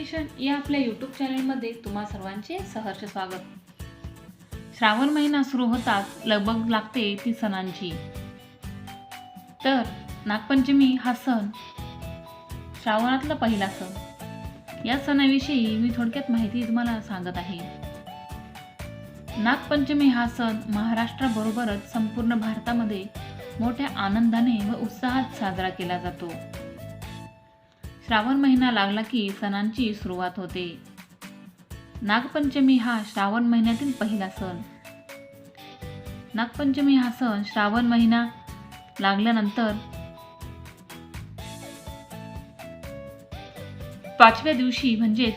Creation या आपल्या YouTube चॅनलमध्ये तुम्हा सर्वांचे सहर्ष स्वागत. श्रावण महिना सुरू होताच लगबग लागते ती सणांची. तर नागपंचमी हा सण श्रावणातला पहिला सण. या सणाविषयी मी थोडक्यात माहिती तुम्हाला सांगत आहे. नागपंचमी हा सण महाराष्ट्राबरोबरच संपूर्ण भारतामध्ये मोठ्या आनंदाने व उत्साहात साजरा केला जातो. श्रावण महिना लागला की सणांची सुरुवात होते. नागपंचमी हा श्रावण महिन्यातील पहिला सण. नागपंचमी हा सण श्रावण महिना लागल्यानंतर पाचव्या दिवशी म्हणजेच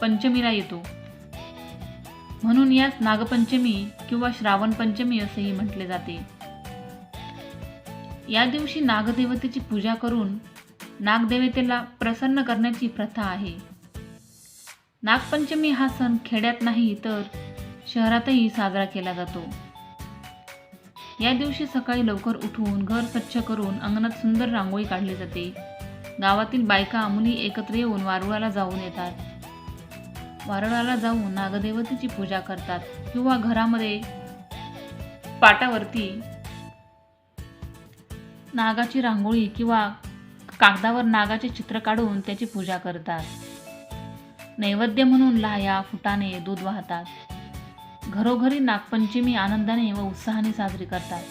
पंचमीला येतो. म्हणून यास नागपंचमी किंवा श्रावण पंचमी असेही म्हटले जाते. या दिवशी नागदेवतेची पूजा करून नागदेवतेला प्रसन्न करण्याची प्रथा आहे. नागपंचमी हा सण खेड्यात नाही तर शहरातही साजरा केला जातो. या दिवशी सकाळी लवकर उठून घर स्वच्छ करून अंगणात सुंदर रांगोळी काढली जाते. गावातील बायका मुली एकत्र येऊन वारुळाला जाऊन येतात. वारुळाला जाऊन नागदेवतेची पूजा करतात किंवा घरामध्ये पाटावरती नागाची रांगोळी किंवा कागदावर नागाचे चित्र काढून त्याची पूजा करतात. नैवेद्य म्हणून लाह्या फुटाने दूध वाहतात. घरोघरी नागपंचमी आनंदाने व उत्साहाने साजरी करतात.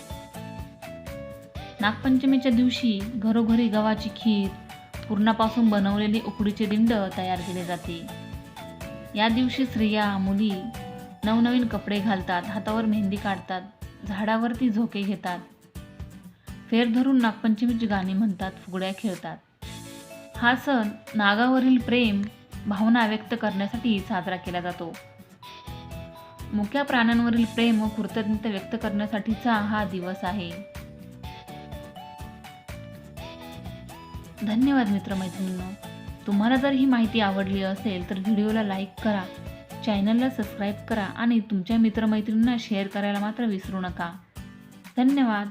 नागपंचमीच्या दिवशी घरोघरी गव्हाची खीर पूर्णापासून बनवलेली उकडीचे दिंड तयार केले जाते. या दिवशी स्त्रिया मुली नवनवीन कपडे घालतात हातावर मेहंदी काढतात झाडावरती झोके घेतात. फेर धरून नागपंचमीची गाणी म्हणतात फुगड्या खेळतात. हा सण नागावरील प्रेम भावना व्यक्त करण्यासाठी साजरा केला जातो. मुक्या प्राण्यांवरील प्रेम व कृतज्ञता व्यक्त करण्यासाठीचा हा दिवस आहे. धन्यवाद मित्रमैत्रिणींनो. तुम्हाला जर ही माहिती आवडली असेल तर व्हिडिओला लाईक करा चॅनलला सबस्क्राईब करा आणि तुमच्या मित्रमैत्रिणींना शेअर करायला मात्र विसरू नका. धन्यवाद.